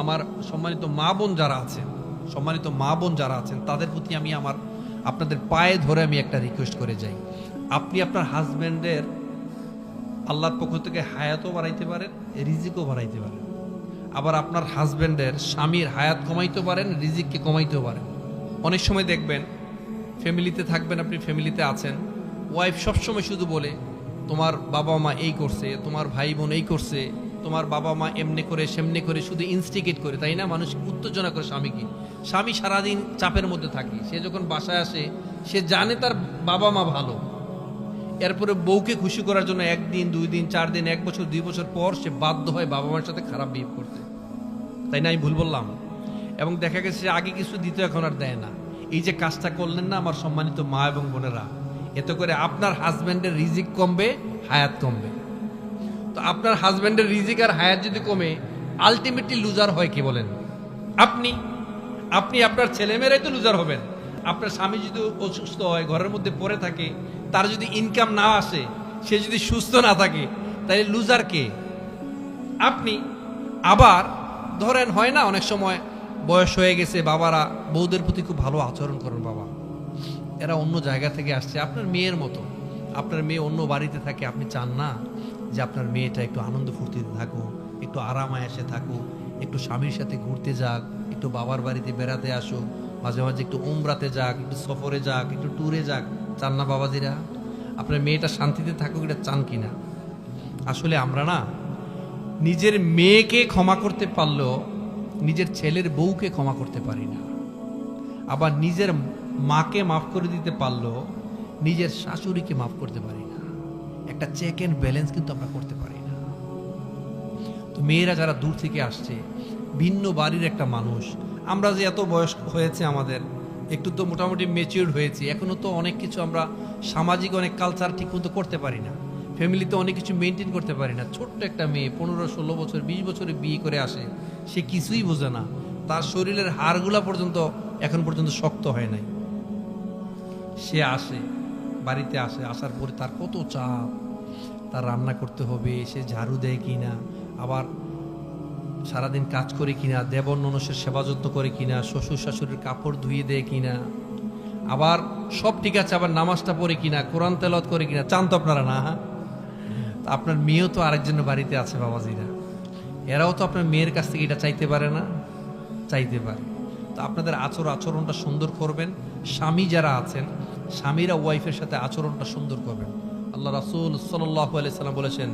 আমার সম্মানিত মা বোন যারা আছেন, সম্মানিত মা বোন যারা আছেন, তাদের প্রতি আমি আমার, আপনাদের পায়ে ধরে আমি একটা রিকোয়েস্ট করে যাই। আপনি আপনার হাজব্যান্ডের আল্লাহর পক্ষ থেকে হায়াতও বাড়াইতে পারেন, রিজিকও বাড়াইতে পারেন। আবার আপনার হাজব্যান্ডের স্বামীর হায়াত কমাইতে পারেন, রিজিককে কমাইতেও পারেন। অনেক সময় দেখবেন, ফ্যামিলিতে থাকবেন, আপনি ফ্যামিলিতে আছেন ওয়াইফ সবসময় শুধু বলে, তোমার বাবা মা এই করছে, তোমার ভাই বোন এই করছে তোমার বাবা মা এমনি করে সেমনি করে শুধু ইনস্টিগেট করে, তাই না? মানুষ উত্তেজনা করে স্বামীকে। স্বামী সারাদিন চাপের মধ্যে থাকে। সে যখন বাসায় আসে, সে জানে তার বাবা মা ভালো। এরপরে বউকে খুশি করার জন্য একদিন, দুই দিন, চার দিন, এক বছর, দুই বছর পর সে বাধ্য হয় বাবা মার সাথে খারাপ বিহেভ করতে। তাই না? আমি ভুল বললাম? এবং দেখা গেছে আগে কিছু দিত, এখন আর দেয় না। এই যে কাজটা করলেন না আমার সম্মানিত মা এবং বোনেরা, এতে করে আপনার হাজব্যান্ডের রিজিক কমবে, হায়াত কমবে। তো আপনার হাজব্যান্ডের রিজিক আর হায়াত যদি কমে আলটিমেটলি লুজার হয় কি বলেন? আপনি আপনি আপনার ছেলেমেয়েরাই তো লুজার হবেন। আপনার স্বামী যদি অসুস্থ হয়, ঘরের মধ্যে পড়ে থাকে, তার যদি ইনকাম না আসে, সে যদি সুস্থ না থাকে, তাহলে লুজার কে? আপনি, আবার ধরেন হয় না, অনেক সময় বয়স হয়ে গেছে, বাবারা বউদের প্রতি খুব ভালো আচরণ করেন বাবা। এরা অন্য জায়গা থেকে আসছে, আপনার মেয়ের মতো। আপনার মেয়ে অন্য বাড়িতে থাকে, আপনি চান না? যে আপনার মেয়েটা একটু আনন্দ ফুর্তিতে থাকুক, একটু আরাম আয়াসে থাকুক, একটু স্বামীর সাথে ঘুরতে যাক, একটু বাবার বাড়িতে বেড়াতে আসুক, মাঝে মাঝে একটু উমরাতে যাক, একটু সফরে যাক, একটু ট্যুরে যাক, চান না বাবাজিরা? আপনার মেয়েটা শান্তিতে থাকুক এটা চান কিনা? আসলে আমরা না, নিজের মেয়েকে ক্ষমা করতে পারলেও নিজের ছেলের বউকে ক্ষমা করতে পারি না। আবার নিজের মাকে মাফ করে দিতে পারলেও নিজের শাশুড়িকে মাফ করতে পারি না। একটা চেক অ্যান্ড ব্যালেন্স কিন্তু আমরা করতে পারি না। তো মেয়েরা যারা দূর থেকে আসছে, ভিন্ন বাড়ির একটা মানুষ, আমরা যে এত বয়স হয়েছে আমাদের, একটু তো মোটামুটি মেচিউর হয়েছি, এখনও তো অনেক কিছু আমরা সামাজিক, অনেক কালচার ঠিক মতো করতে পারি না। ফ্যামিলিতে অনেক কিছু মেনটেন করতে পারি না। ছোট্ট একটা মেয়ে পনেরো, ষোলো বছর, বিশ বছরে বিয়ে করে আসে, সে কিছুই বোঝে না। তার শরীরের হাড়গুলা পর্যন্ত এখন পর্যন্ত শক্ত হয় নাই। সে আসে বাড়িতে আসে, আসার পরে তার কত চাপ, তার রান্না করতে হবে, সে ঝাড়ু দেয় কিনা, আবার সারাদিন কাজ করে কিনা, দেবর ননসের সেবা যত্ন করে কিনা, শ্বশুর শাশুড়ির কাপড় ধুয়ে দেয় কিনা, আবার সব ঠিক আছে, আবার নামাজটা পড়ে কিনা, কোরআন তেলত করে কিনা, চান তো আপনারা না হ্যাঁ? আপনার মেয়েও তো আরেকজনের বাড়িতে আছে বাবাজিরা। এরাও তো আপনার মেয়ের কাছ থেকে এটা চাইতে পারে না, চাইতে পারে। তো আপনাদের আচর আচরণটা সুন্দর করবেন। স্বামী যারা আছেন স্বামীরা ওয়াইফের সাথে আচরণটা সুন্দর করবেন। আল্লাহ রাসূল সাল্লাল্লাহু আলাইহি সাল্লাম বলেছেন,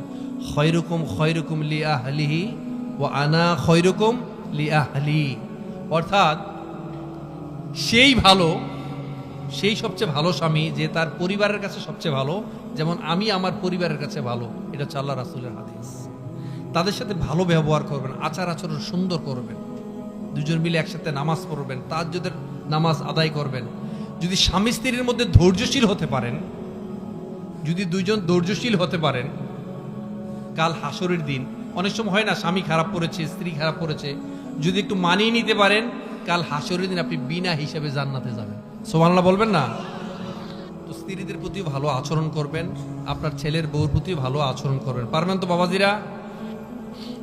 খয়রুকুম খয়রুকুম লি আহলিহি ও আনা খয়রুকুম লি আহলি। অর্থাৎ, সেই ভালো, সেই সবচেয়ে ভালো স্বামী যে তার পরিবারের কাছে সবচেয়ে ভালো, যেমন আমি আমার পরিবারের কাছে ভালো, এটা হচ্ছে আল্লাহ রাসুলের হাদিস। তাদের সাথে ভালো ব্যবহার করবেন, আচার আচরণ সুন্দর করবেন। দুজন মিলে একসাথে নামাজ পড়বেন তাজ্জুদের নামাজ আদায় করবেন। যদি স্বামী স্ত্রীর মধ্যে ধৈর্যশীল হতে পারেন, যদি দুইজন ধৈর্যশীল হতে পারেন, কাল হাসরের দিন, অনেক সময় হয় না, স্বামী খারাপ করেছে, স্ত্রী খারাপ করেছে, যদি একটু মানিয়ে নিতে পারেন, কাল হাসরের দিন আপনি বিনা হিসাবে জান্নাতে যাবেন। সোমানলা বলবেন না? তো স্ত্রীদের প্রতি ভালো আচরণ করবেন, আপনার ছেলের বউর প্রতি ভালো আচরণ করবেন। পারবেন তো বাবাজিরা?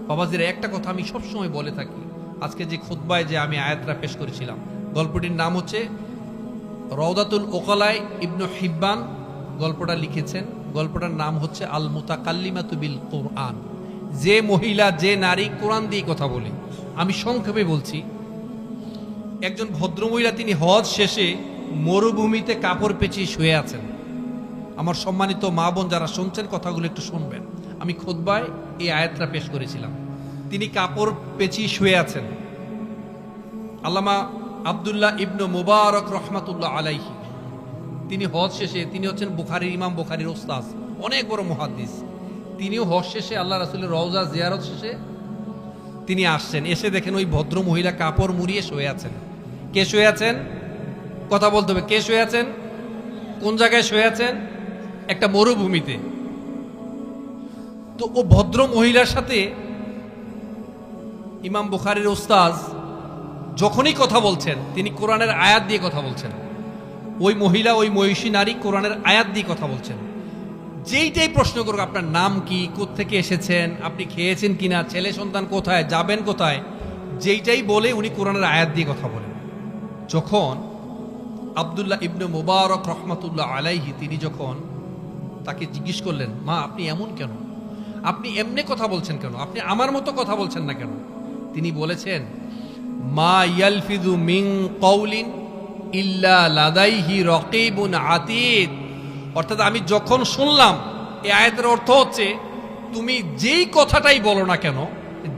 বাবাজিরা, একটা কথা আমি সবসময় বলে থাকি। আজকে যে খুতবায় যে আমি আয়াতটা পেশ করেছিলাম, গল্পটির নাম হচ্ছে রওদাতুল ওকালায় ইবনু হিব্বান গল্পটা লিখেছেন। গল্পটার নাম হচ্ছে আল মুতাকাল্লিমাতু বিল কোরআন। যে মহিলা, যে নারী কোরআন দিয়ে কথা বলে। আমি সংক্ষেপে বলছি, একজন ভদ্রমহিলা তিনি হজ শেষে মরুভূমিতে কাপড় পেঁচিয়ে শুয়ে আছেন। আমার সম্মানিত মা বোন যারা শুনছেন, কথাগুলো একটু শুনবেন। আমি খোদবায় এই আয়াতটা পেশ করেছিলাম। তিনি কাপড় পেঁচিয়ে শুয়ে আছেন। আল্লামা আবদুল্লাহ ইবনু মুবারক রহমাতুল্লাহ আলাইহি। তিনি হজ শেষে, তিনি হচ্ছেন বুখারির ইমাম, বুখারির ওস্তাজ অনেক বড় মুহাদ্দিস। তিনিও হজ শেষে আল্লাহ রাসুলের রওজা জিয়ারত শেষে তিনি আসছেন। এসে দেখেন ওই ভদ্র মহিলা কাপড় মুড়িয়ে শুয়ে আছেন। কে শুয়ে আছেন? কথা বলতে হবে, কে শুয়ে আছেন? কোন জায়গায় শুয়ে আছেন? একটা মরুভূমিতে। তো ও ভদ্র মহিলার সাথে ইমাম বুখারির ওস্তাজ যখনই কথা বলছেন, তিনি কোরআনের আয়াত দিয়ে কথা বলছেন। ওই মহিলা, ওই মহিষী, নারী কোরআনের আয়াত দিয়ে কথা বলছেন। যেইটাই প্রশ্ন করুক, আপনার নাম কি থেকে এসেছেন, আপনি খেয়েছেন কিনা, ছেলে সন্তান কোথায়, যাবেন কোথায়, যেইটাই বলে উনি কোরআনের আয়াত দিয়ে কথা বলেন। যখন আবদুল্লাহ ইবনে মুবারক রহমাতুল্লাহ আলাইহি, তিনি যখন তাকে জিজ্ঞেস করলেন, মা, আপনি এমন কেন? আপনি এমনি কথা বলছেন কেন? আপনি আমার মতো কথা বলছেন না কেন? তিনি বলেছেন মা ইয়ালফিদু মিন কওলিন ইল্লা লাদাইহি রকিবুন আতীদ। অর্থাৎ আমি যখন শুনলাম, এই আয়াতের অর্থ হচ্ছে, তুমি যেই কথাটাই বলো না কেন,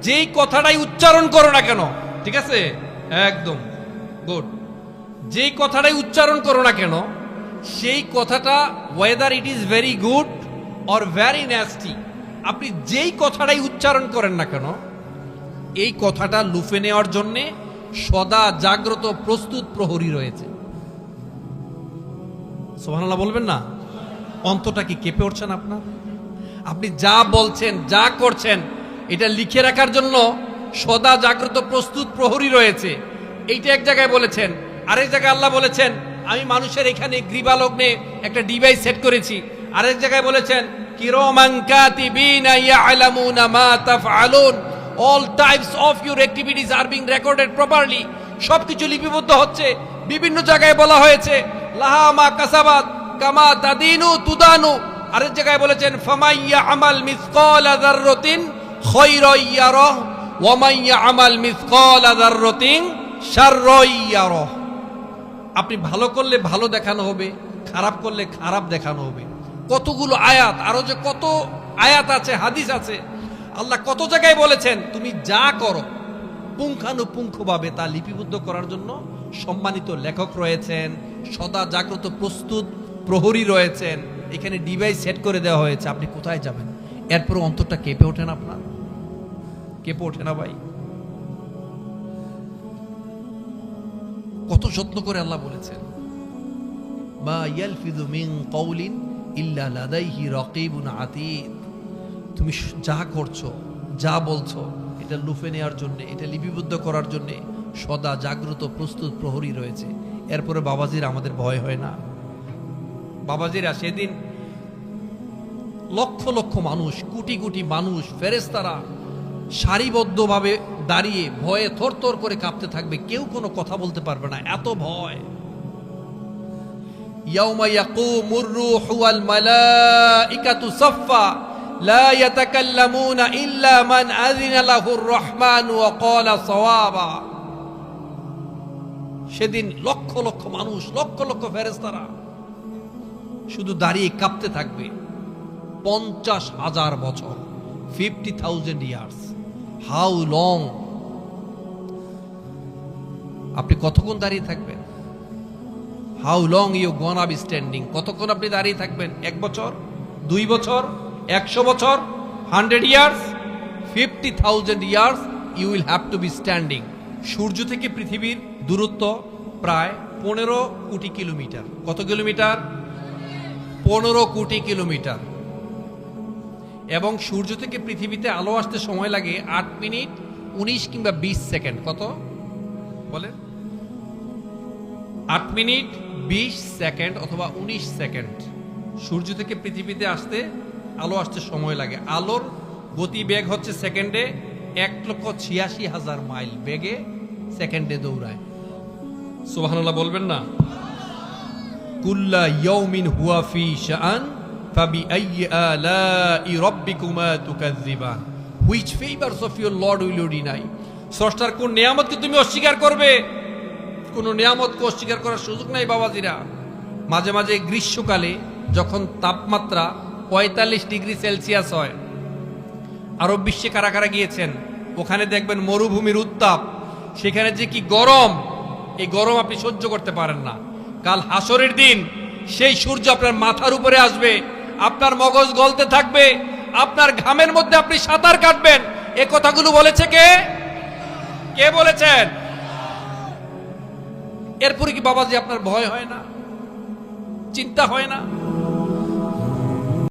যেই কথাটাই উচ্চারণ করো না কেন, ঠিক আছে? একদম গুড যেই কথাটাই উচ্চারণ করো না কেন, সেই কথাটা weather it is very good or very nasty আপনি যেই কথাটাই উচ্চারণ করেন না কেন এই কথাটা লুফে নেওয়ার জন্যে সদা জাগ্রত প্রস্তুত প্রহরী রয়েছে। সোহানাল্লাহ বলবেন না? অন্তটা কি কেঁপে উঠছেন আপনার? আপনি যা বলছেন, যা করছেন, এটা লিখে রাখার জন্য সদা জাগ্রত প্রস্তুত প্রহরী রয়েছে। এইটা এক জায়গায় বলেছেন, আরেক জায়গায় আল্লাহ বলেছেন, আমি মানুষের এখানে গ্রীবালগ্নে একটা ডিভাইস সেট করেছি। আরেক জায়গায় বলেছেন কিরমান কাতিবিনা ইয়ালামুনা মা তাফআলুন। All types of your activities are being recorded properly সব কিছু লিপিবদ্ধ হচ্ছে। বিভিন্ন জায়গায় বলা হয়েছে, লাহা মা কাসাবাত কামা তাদিনু তুদানু। আরেক জায়গায় বলেছেন ফামাইয়া আমাল মিসকাল যাররাতিন খায়রাই ইয়ারাহ ওয়া মাইয়া আমাল মিসকাল যাররাতিন শাররাই ইয়ারাহ। আপনি ভালো করলে ভালো দেখানো হবে, খারাপ করলে খারাপ দেখানো হবে। কতগুলো আয়াত, আরও যে কত আয়াত আছে, হাদিস আছে আল্লাহ কত জায়গায় বলেছেন, তুমি যা করো, পুঙ্খানুপুঙ্খভাবে তা লিপিবদ্ধ করার জন্য সম্মানিত লেখক রয়েছেন, সদা জাগ্রত প্রস্তুত প্রহরী রয়েছেন, এখানে ডিভাইস সেট করে দেওয়া হয়েছে, আপনি কোথায় যাবেন? এরপর অন্তরটা কেঁপে ওঠেন আপনার? কেঁপে ওঠে না ভাই? কত যত্ন করে আল্লাহ বলেছেন, মা ইয়ালফিদু মিন কওলিন ইল্লা লাদাইহি রাকিবুন আতীদ তুমি যা করছ, যা বলছো, এটা লুফে নেওয়ার জন্য, এটা লিপিবদ্ধ করার জন্য সদা জাগ্রত, প্রস্তুত, প্রহরী রয়েছে। এরপরে বাবাজির আমাদের ভয় হয় না। বাবাজিরা সেদিন লক্ষ লক্ষ মানুষ, কোটি কোটি মানুষ ফেরেস্তারা সারিবদ্ধভাবে দাঁড়িয়ে ভয়ে থরথর করে কাঁপতে থাকবে। কেউ কোনো কথা বলতে পারবে না। এত ভয়। ইয়াউমা ইয়াকুমুর রূহু মালাইকাতু সাফফা। ইয়াতাকাল্লামুনা ইল্লা মান আযিনা লাহুর রহমান ওয়া ক্বালা সাওয়াবা সেদিন লক্ষ লক্ষ মানুষ, লক্ষ লক্ষ ফেরেশতারা শুধু দাঁড়িয়ে কাঁপতে থাকবে পঞ্চাশ হাজার বছর fifty thousand years how long আপনি কতক্ষণ দাঁড়িয়ে থাকবেন? How long you gonna be standing কতক্ষণ আপনি দাঁড়িয়ে থাকবেন? এক বছর? দুই বছর? একশো বছর hundred years fifty thousand years you will have to be standing সূর্য থেকে পৃথিবীর দূরত্ব প্রায় পনেরো কোটি কিলোমিটার। কত কিলোমিটার? পনেরো কোটি কিলোমিটার। এবং সূর্য থেকে পৃথিবীতে আলো আসতে সময় লাগে আট মিনিট উনিশ কিংবা বিশ সেকেন্ড। কত? বলেন। আট মিনিট বিশ সেকেন্ড অথবা উনিশ সেকেন্ড। সূর্য থেকে পৃথিবীতে আসতে আলো আসতে সময় লাগে। আলোর গতি বেগ হচ্ছে সেকেন্ডে এক লক্ষ ছিয়াশি হাজার মাইল বেগে সেকেন্ডে দৌড়ায়। সুবহানাল্লাহ বলবেন না? কুল্লা ইয়াউমিন হুয়া ফি শাআন ফাবি আইয়ি আলাই রাব্বিকুমা তুকাজ্জিবান which favours of your lord will you deny স্রষ্টার কোন নিয়ামতকে তুমি অস্বীকার করবে? কোনো নিয়ামতকে অস্বীকার করার সুযোগ নাই বাবাজিরা। মাঝে মাঝে গ্রীষ্মকালে যখন তাপমাত্রা পঁয়তাল্লিশ ডিগ্রি সেলসিয়াস হয়। আরব বিশ্বে কারা কারা গিয়েছেন? ওখানে দেখবেন মরুভূমির উত্তাপ। সেখানে যে কি গরম, এই গরম আপনি সহ্য করতে পারেন না। কাল হাসরের দিন, সেই সূর্য আপনার মাথার উপরে আসবে, আপনার মগজ গলতে থাকবে, আপনার ঘামের মধ্যে আপনি সাঁতার কাটবেন। এ কথাগুলো বলেছে কে? কে বলেছেন? এরপরে কি বাবাজি আপনার ভয় হয় না? চিন্তা হয় না?